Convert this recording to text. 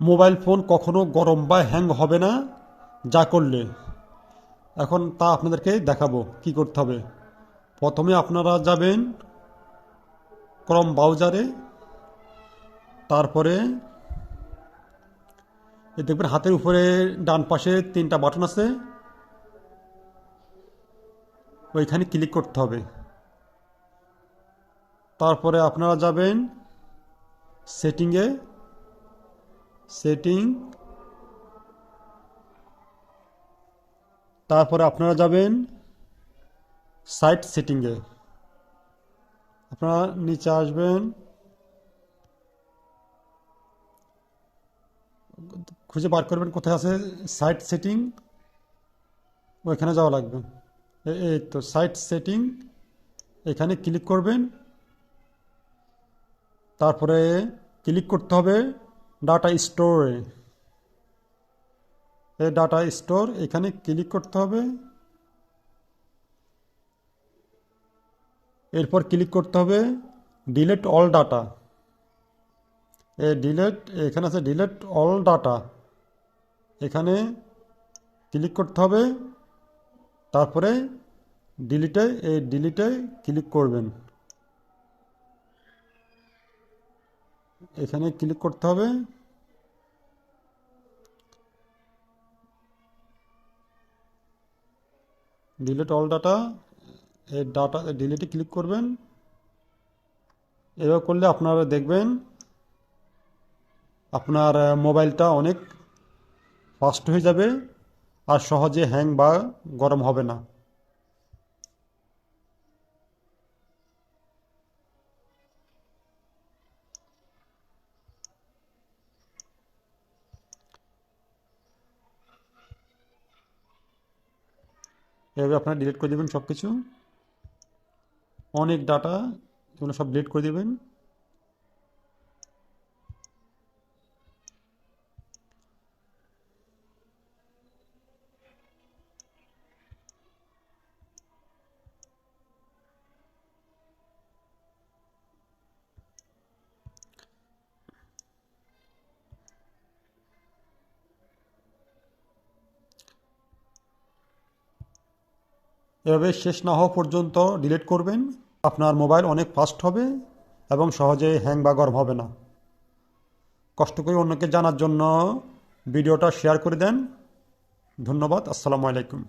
Mobile phone কখনো গরম বা হ্যাং হবে না। যা করলে। এখন তা আপনাদেরকে দেখাবো কি করতে হবে। প্রথমে আপনারা যাবেন ক্রম ব্রাউজারে। তারপরে এই দেখবেন হাতের উপরে ডান পাশে তিনটা বাটন আছে। ওইখানে ক্লিক করতে হবে। তারপরে আপনারা যাবেন সেটিংয়ে। সেটিং। তারপরে আপনারা যাবেন সাইট সেটিংয়ে। আপনারা নিচে আসবেন। খুঁজে বার করবেন কোথায় আছে সাইট সেটিং। ওইখানে যাওয়া লাগবে। এই তো সাইট সেটিং। এখানে ক্লিক করবেন। তারপরে ক্লিক করতে হবে। ডাটা স্টোরে এই ডাটা স্টোর এখানে ক্লিক করতে হবে। এরপর ক্লিক করতে হবে ডিলেট অল ডাটা এই ডিলেট এখানে আছে ডিলেট অল ডাটা এখানে ক্লিক করতে হবে। তারপরে ডিলিটে এই ডিলিটে ক্লিক করবেন। এখানে ক্লিক করতে হবে। ডিলিট অল ডাটা এই ডাটা ডিলিটে ক্লিক করবেন। এভাবে করলে আপনারা দেখবেন আপনার মোবাইলটা অনেক ফাস্ট হয়ে যাবে আর সহজে হ্যাং বা গরম হবে না। এভাবে আপনারা ডিলিট করে দেবেন সব কিছু অনেক ডাটা এগুলো সব ডিলিট করে দেবেন। এভাবে শেষ না হওয়া পর্যন্ত ডিলিট করবেন। আপনার মোবাইল অনেক ফাস্ট হবে এবং সহজে হ্যাং বা গরম হবে না। কষ্ট করে অন্যকে জানার জন্য ভিডিওটা শেয়ার করে দেন। ধন্যবাদ, আসসালামু আলাইকুম।